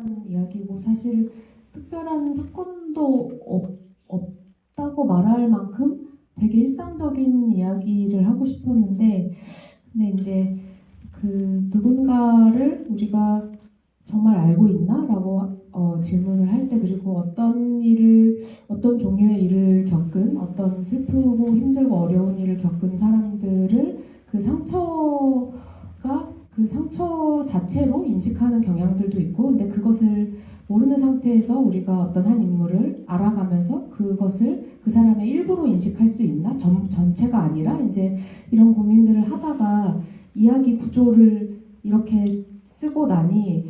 한 이야기고 사실 특별한 사건도 없, 없다고 말할 만큼 되게 일상적인 이야기를 하고 싶었는데 근데 이제 그 누군가를 우리가 정말 알고 있나라고 어, 질문을 할 때 그리고 어떤 일을 어떤 종류의 일을 겪은 어떤 슬프고 힘들고 어려운 일을 겪은 사람들을 그 상처가 그 상처 자체로 인식하는 경향들도 있고 근데 그것을 모르는 상태에서 우리가 어떤 한 인물을 알아가면서 그것을 그 사람의 일부로 인식할 수 있나 전, 전체가 아니라 이제 이런 고민들을 하다가 이야기 구조를 이렇게 쓰고 나니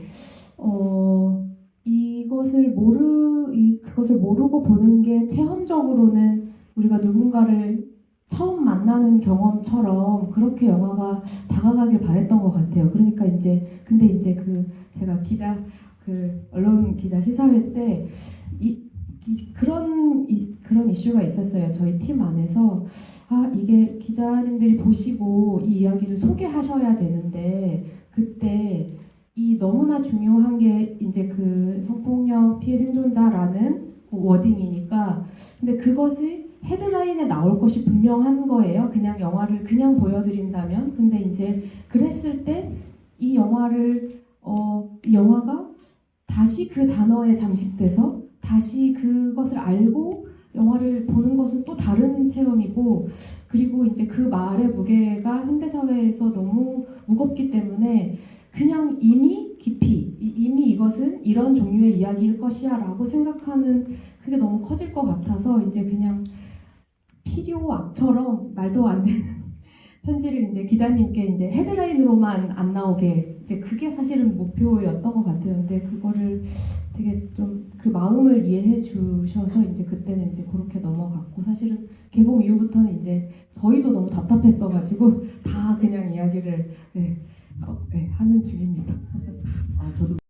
어 이것을 모르 이 그것을 모르고 보는 게 체험적으로는 우리가 누군가를 처음 만나는 경험처럼 그렇게 영화가 다가가길 바랬던 것 같아요. 그러니까 이제 근데 이제 그 제가 기자 그 언론 기자 시사회 때이 그런 이, 그런 이슈가 있었어요. 저희 팀 안에서 아 이게 기자님들이 보시고 이 이야기를 소개하셔야 되는데 그때 이 너무나 중요한 게 이제 그 성폭력 피해 생존자라는 워딩이니까 근데 그것이 헤드라인에 나올 것이 분명한 거예요. 그냥 영화를 그냥 보여드린다면. 근데 이제 그랬을 때 이 영화를 어, 이 영화가 다시 그 단어에 잠식돼서 다시 그것을 알고 영화를 보는 것은 또 다른 체험이고 그리고 이제 그 말의 무게가 현대 사회에서 너무 무겁기 때문에 그냥 이미 깊이 이- 이미 이것은 이런 종류의 이야기일 것이야라고 생각하는 그게 너무 커질 것 같아서 이제 그냥 필요 악처럼 말도 안 되는 편지를 이제 기자님께 이제 헤드라인으로만 안 나오게 이제 그게 사실은 목표였던 것 같아요. 근데 그거를 되게 좀 그 마음을 이해해 주셔서 이제 그때는 이제 그렇게 넘어갔고 사실은 개봉 이후부터는 이제 저희도 너무 답답했어가지고 다 그냥 이야기를 네, 어, 네, 하는 중입니다. 아, 저도